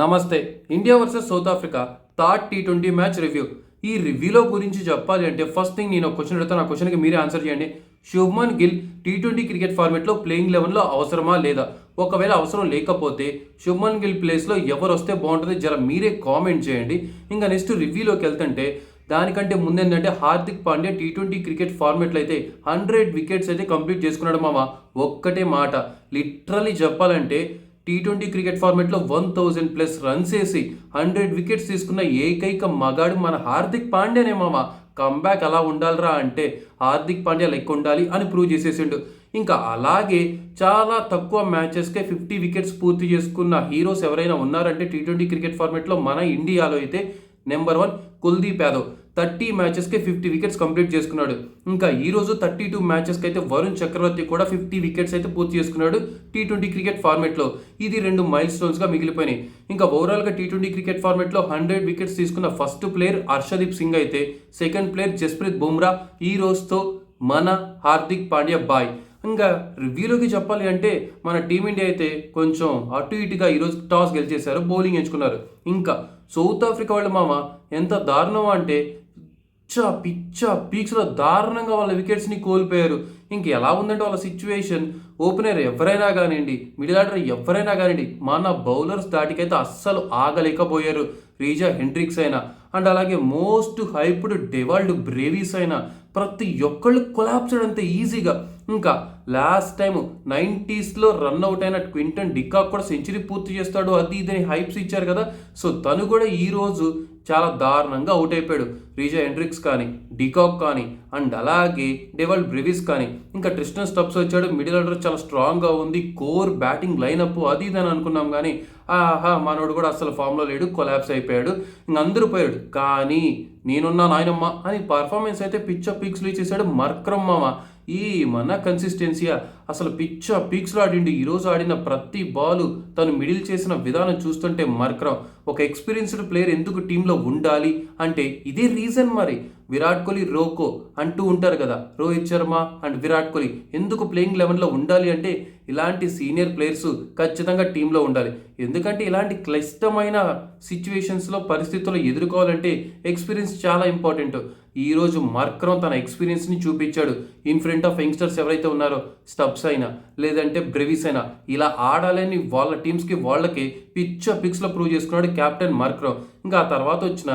నమస్తే. India versus South Africa third T twenty match review. ఈ రివ్యూలో గురించి చెప్పాలి అంటే ఫస్ట్ థింగ్ నేను ఒక క్వశ్చన్ అడుగుతాను. ఆ క్వశ్చన్కి మీరే ఆన్సర్ చేయండి. Shubman Gill T twenty cricket ఫార్మేట్లో playing లెవెన్లో అవసరమా లేదా? ఒకవేళ అవసరం లేకపోతే శుభ్మన్ గిల్ ప్లేస్లో ఎవరు వస్తే బాగుంటుంది? జర మీరే కామెంట్ చేయండి. ఇంకా నెక్స్ట్ రివ్యూలోకి వెళ్తుంటే దానికంటే ముందేంటంటే Hardik Pandya T twenty cricket ఫార్మేట్లో అయితే హండ్రెడ్ వికెట్స్ అయితే కంప్లీట్ చేసుకున్నాడు మామ. ఒక్కటే మాట. లిటరలీ చెప్పాలంటే టీ ట్వంటీ క్రికెట్ ఫార్మెట్లో వన్ థౌజండ్ ప్లస్ రన్స్ వేసి హండ్రెడ్ వికెట్స్ తీసుకున్న ఏకైక మగాడు మన హార్దిక్ పాండ్యానే మామ. కంబ్యాక్ అలా ఉండాలిరా అంటే హార్దిక్ పాండ్యా లెక్క ఉండాలి అని ప్రూవ్ చేసేసిండు. ఇంకా అలాగే చాలా తక్కువ మ్యాచెస్కే ఫిఫ్టీ వికెట్స్ పూర్తి చేసుకున్న హీరోస్ ఎవరైనా ఉన్నారంటే టీ ట్వంటీ క్రికెట్ ఫార్మేట్లో మన ఇండియాలో అయితే number one Kuldeep Yadav. Thirty మ్యాచెస్కి fifty wickets complete చేసుకున్నాడు. ఇంకా ఈరోజు థర్టీ టూ మ్యాచెస్కి అయితే వరుణ్ చక్రవర్తి కూడా ఫిఫ్టీ వికెట్స్ అయితే పూర్తి చేసుకున్నాడు టీ ట్వంటీ క్రికెట్ ఫార్మెట్లో. ఇది రెండు మైల్ స్టోన్స్గా మిగిలిపోయినాయి. ఇంకా ఓవరాల్గా టీ ట్వంటీ క్రికెట్ ఫార్మెట్లో హండ్రెడ్ వికెట్స్ తీసుకున్న ఫస్ట్ ప్లేయర్ హర్షదీప్ సింగ్ అయితే సెకండ్ ప్లేయర్ జస్ప్రీత్ బుమ్రా ఈ రోజుతో మన హార్దిక్ పాండ్యా బాయ్. ఇంకా రివ్యూలోకి చెప్పాలి అంటే మన టీమిండియా అయితే కొంచెం అటు ఇటుగా ఈరోజు టాస్ గెలిచేశారు బౌలింగ్ ఎంచుకున్నారు. ఇంకా సౌత్ ఆఫ్రికా వాళ్ళ మామ ఎంత దారుణం అంటే పిచ్చ పిచ్చ పీక్స్లో దారుణంగా వాళ్ళ వికెట్స్ని కోల్పోయారు. ఇంక ఎలా ఉందంటే వాళ్ళ సిచ్యువేషన్? ఓపెనర్ ఎవరైనా కానివ్వండి మిడిల్ ఆర్డర్ ఎవరైనా కానివ్వండి మన బౌలర్స్ దాటికైతే అస్సలు ఆగలేకపోయారు. రీజా హెండ్రిక్స్ అయినా అండ్ అలాగే మోస్ట్ హైప్డ్ డెవాల్డ్ బ్రేవీస్ అయినా ప్రతి ఒక్కళ్ళు కొలాప్స్ అంత ఈజీగా. ఇంకా లాస్ట్ టైం నైంటీస్లో రన్ అవుట్ అయిన క్వింటన్ డికాక్ కూడా సెంచరీ పూర్తి చేస్తాడు అది ఇదని హైప్స్ ఇచ్చారు కదా. సో తను కూడా ఈరోజు చాలా దారుణంగా అవుట్ అయిపోయాడు. రీజా ఎండ్రిక్స్ కానీ డికాక్ కానీ అండ్ అలాగే డెవల్ బ్రివిస్ కానీ. ఇంకా ట్రిస్టన్ స్టబ్స్ వచ్చాడు. మిడిల్ ఆర్డర్ చాలా స్ట్రాంగ్గా ఉంది. కోర్ బ్యాటింగ్ లైనప్ అది ఇది అని అనుకున్నాం కానీ ఆహా మనోడు కూడా అసలు ఫామ్లో లేడు. కొలాబ్స్ అయిపోయాడు. ఇంక అందరూ పోయాడు కానీ నేనున్నా నాయనమ్మ అని పర్ఫార్మెన్స్ అయితే పిచ్చ పీక్స్లో ఇచ్చేసాడు మర్క్రమ్ మామ ఈ మన కన్సిస్టెన్సీయా అసలు పిచ్చ పీక్స్లో ఆడిండు. ఈరోజు ఆడిన ప్రతి బాలు తను మిడిల్ చేసిన విధానం చూస్తుంటే మర్క్రమ్ ఒక ఎక్స్పీరియన్స్డ్ ప్లేయర్ ఎందుకు టీంలో ఉండాలి అంటే ఇదే రీజన్ మరి. విరాట్ కోహ్లీ రోకో అంటూ ఉంటారు కదా. రోహిత్ శర్మ అండ్ విరాట్ కోహ్లీ ఎందుకు ప్లేయింగ్ లెవెన్లో ఉండాలి అంటే ఇలాంటి సీనియర్ ప్లేయర్స్ ఖచ్చితంగా టీంలో ఉండాలి. ఎందుకంటే ఇలాంటి క్లిష్టమైన సిచ్యువేషన్స్లో పరిస్థితుల్లో ఎదుర్కోవాలంటే ఎక్స్పీరియన్స్ చాలా ఇంపార్టెంట్. ఈరోజు మార్క్రమ్ తన ఎక్స్పీరియన్స్ని చూపించాడు. ఇన్ ఫ్రంట్ ఆఫ్ యంగ్స్టర్స్ ఎవరైతే ఉన్నారో స్టబ్స్ అయినా లేదంటే బ్రెవిస్ అయినా ఇలా ఆడాలని వాళ్ళ టీమ్స్కి వాళ్ళకి పిచ్చ పిక్స్లో ప్రూవ్ చేసుకున్నాడు కెప్టెన్ మార్క్రమ్ ఇంకా ఆ తర్వాత వచ్చిన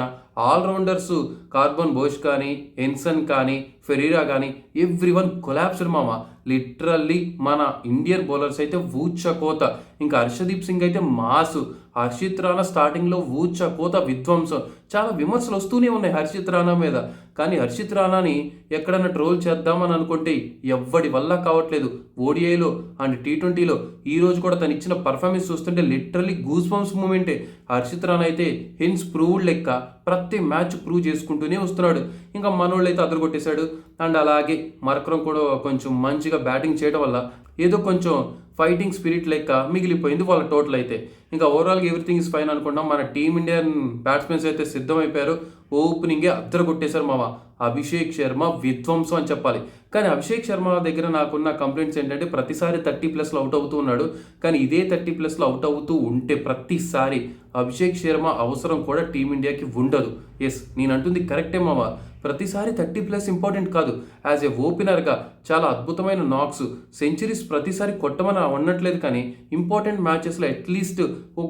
ఆల్రౌండర్స్ కార్బన్ బోష్ కానీ ఎన్సన్ కానీ ఫెరీరా కానీ ఎవ్రీ వన్ కొలాప్స్డ్ మామ. లిటరల్లీ మన ఇండియన్ బౌలర్స్ అయితే ఊచ కోత ఇంకా హర్షదీప్ సింగ్ అయితే మాసు. హర్షిత్ రాణా స్టార్టింగ్లో ఊచ కోత విధ్వంసం. చాలా విమర్శలు వస్తూనే ఉన్నాయి హర్షిత్ రాణా మీద. కానీ హర్షిత్ రాణాని ఎక్కడన్నా ట్రోల్ చేద్దామని అనుకుంటే ఎవ్వడి వల్ల కావట్లేదు. ఓడిఐలో అండ్ టీ ట్వంటీలో ఈ రోజు కూడా తను ఇచ్చిన పర్ఫార్మెన్స్ చూస్తుంటే లిటరల్లీ గూస్ బంప్స్ మూమెంటే హర్షిత్ రాణా అయితే హిన్స్ ప్రూవ్డ్ లెక్క ప్రతి మ్యాచ్ ప్రూవ్ చేసుకుంటూనే వస్తున్నాడు. ఇంకా మనోళ్ళు అయితే అదరగొట్టేశాడు. అండ్ అలాగే మరకరం కూడా కొంచెం మంచిగా బ్యాటింగ్ చేయడం వల్ల ఏదో కొంచెం ఫైటింగ్ స్పిరిట్ లెక్క మిగిలిపోయింది వాళ్ళ టోటల్ అయితే. ఇంకా ఓవరాల్గా ఎవ్రీథింగ్ ఇస్ ఫైన్ అనుకున్నాం. మన టీమిండియన్ బ్యాట్స్మెన్స్ అయితే సిద్ధమైపోయారు. ఓపెనింగే అద్దరు కొట్టేశారు మామ. అభిషేక్ శర్మ విధ్వంసం అని చెప్పాలి. కానీ అభిషేక్ శర్మ దగ్గర నాకున్న కంప్లైంట్స్ ఏంటంటే ప్రతిసారి థర్టీ ప్లస్లో అవుట్ అవుతూ ఉన్నాడు. కానీ ఇదే థర్టీ ప్లస్లో అవుట్ అవుతూ ఉంటే ప్రతిసారి అభిషేక్ శర్మ అవసరం కూడా టీమిండియాకి ఉండదు. ఎస్ నేను అంటుంది కరెక్టే మావా ప్రతిసారి థర్టీ ప్లస్ ఇంపార్టెంట్ కాదు. యాజ్ ఏ ఓపెనర్గా చాలా అద్భుతమైన నాక్స్. సెంచరీస్ ప్రతిసారి కొట్టమని అనట్లేదు కానీ ఇంపార్టెంట్ మ్యాచెస్లో అట్లీస్ట్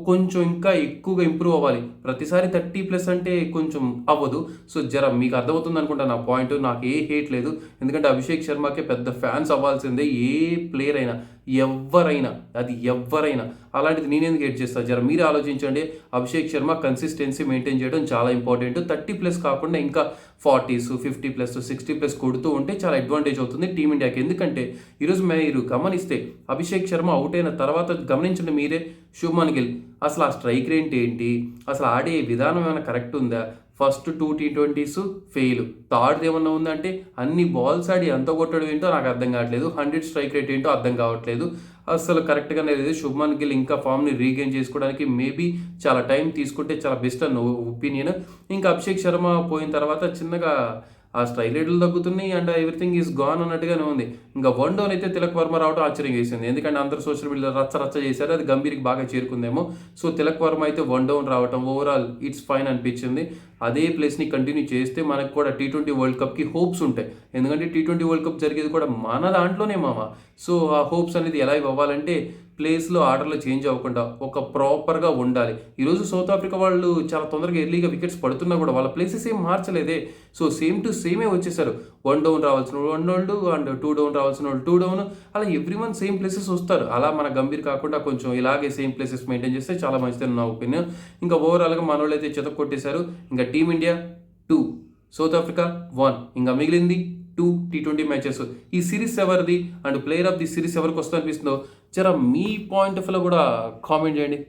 కొంచెం ఇంకా ఎక్కువగా ఇంప్రూవ్ అవ్వాలి. ప్రతిసారి థర్టీ ప్లస్ అంటే కొంచెం అవ్వదు. సో జర మీకు అర్థమవుతుంది అనుకుంటా నా పాయింట్. నాకు ఏ హేట్ లేదు. ఎందుకంటే అభిషేక్ శర్మకే పెద్ద ఫ్యాన్స్ అవ్వాల్సిందే ఏ ప్లేయర్ అయినా ఎవరైనా అది ఎవరైనా. అలాంటిది నేనెందుకు ఎడ్ చేస్తాను జర మీరు ఆలోచించండి. అభిషేక్ శర్మ కన్సిస్టెన్సీ మెయింటైన్ చేయడం చాలా ఇంపార్టెంట్ థర్టీ ప్లస్ కాకుండా ఇంకా forties fifty plus sixty plus కొడుతూ ఉంటే చాలా అడ్వాంటేజ్ అవుతుంది టీమిండియాకి. ఎందుకంటే ఈరోజు మీరు గమనిస్తే అభిషేక్ శర్మ అవుట్ అయిన తర్వాత గమనించండి మీరే శుభ్మన్ గిల్. అసలు ఆ స్ట్రైక్ రేట్ ఏంటి? అసలు ఆడే విధానం ఏమైనా కరెక్ట్ ఉందా? First two T twenties fail third ఏమన్నా ఉందంటే అన్ని బాల్స్ ఆడి ఎంత కొట్టడం ఏంటో నాకు అర్థం కావట్లేదు. హండ్రెడ్ స్ట్రైక్ రేట్ ఏంటో అర్థం కావట్లేదు. అసలు కరెక్ట్గా లేదు. శుభ్మన్ గిల్ ఇంకా ఫామ్ని రీగెయిన్ చేసుకోవడానికి మేబీ చాలా టైం తీసుకుంటే చాలా బెస్ట్ అన్న ఒపీనియన్ ఇంకా అభిషేక్ శర్మ పోయిన తర్వాత చిన్నగా ఆ స్ట్రైక్ రేట్లు తగ్గుతున్నాయి అండ్ ఎవ్రీథింగ్ ఈజ్ గాన్ అన్నట్టుగానే ఉంది. ఇంకా వన్ డౌన్ అయితే తిలక్ వర్మ రావడం ఆశ్చర్యం వేసింది ఎందుకంటే అందరూ సోషల్ మీడియాలో రచ్చ రచ్చ చేశారు. అది గంభీర్కి బాగా చేరుకుందేమో. సో తిలక్ వర్మ అయితే వన్ డౌన్ రావటం ఓవరాల్ ఇట్స్ ఫైన్ అనిపించింది. అదే ప్లేస్ని కంటిన్యూ చేస్తే మనకు కూడా టీ ట్వంటీ వరల్డ్ కప్కి హోప్స్ ఉంటాయి. ఎందుకంటే టీ ట్వంటీ వరల్డ్ కప్ జరిగేది కూడా మన దాంట్లోనే మామ. సో ఆ హోప్స్ అనేది ఎలా ఇవ్వాలంటే ప్లేస్లో ఆర్డర్లు చేంజ్ అవ్వకుండా ఒక ప్రాపర్గా ఉండాలి. ఈరోజు సౌత్ ఆఫ్రికా వాళ్ళు చాలా తొందరగా ఎర్లీగా వికెట్స్ పడుతున్నా కూడా వాళ్ళ ప్లేసెస్ ఏం మార్చలేదే. సో సేమ్ టు సేమే వచ్చేసారు. వన్ డౌన్ రావాల్సిన one down and two down రావాల్సిన వాళ్ళు టూ డౌన్. అలా ఎవ్రీ వన్ సేమ్ ప్లేసెస్ వస్తారు. అలా మన గంభీర్ కాకుండా కొంచెం ఇలాగే సేమ్ ప్లేసెస్ మెయింటైన్ చేస్తే చాలా మంచిదని నా ఒపీనియన్. ఇంకా ఓవరాల్గా మన వాళ్ళు అయితే చెతక్ కొట్టేశారు. ఇంకా team India two South Africa one. ఇంకా మిగిలింది టూ టీ ట్వంటీ మ్యాచెస్. ఈ సిరీస్ ఎవరిది? And player of the series ఎవరికి వస్తుందనిపిస్తుందో జర మీ పాయింట్ ఆఫ్ వ్యూలో కూడా కామెంట్ చేయండి.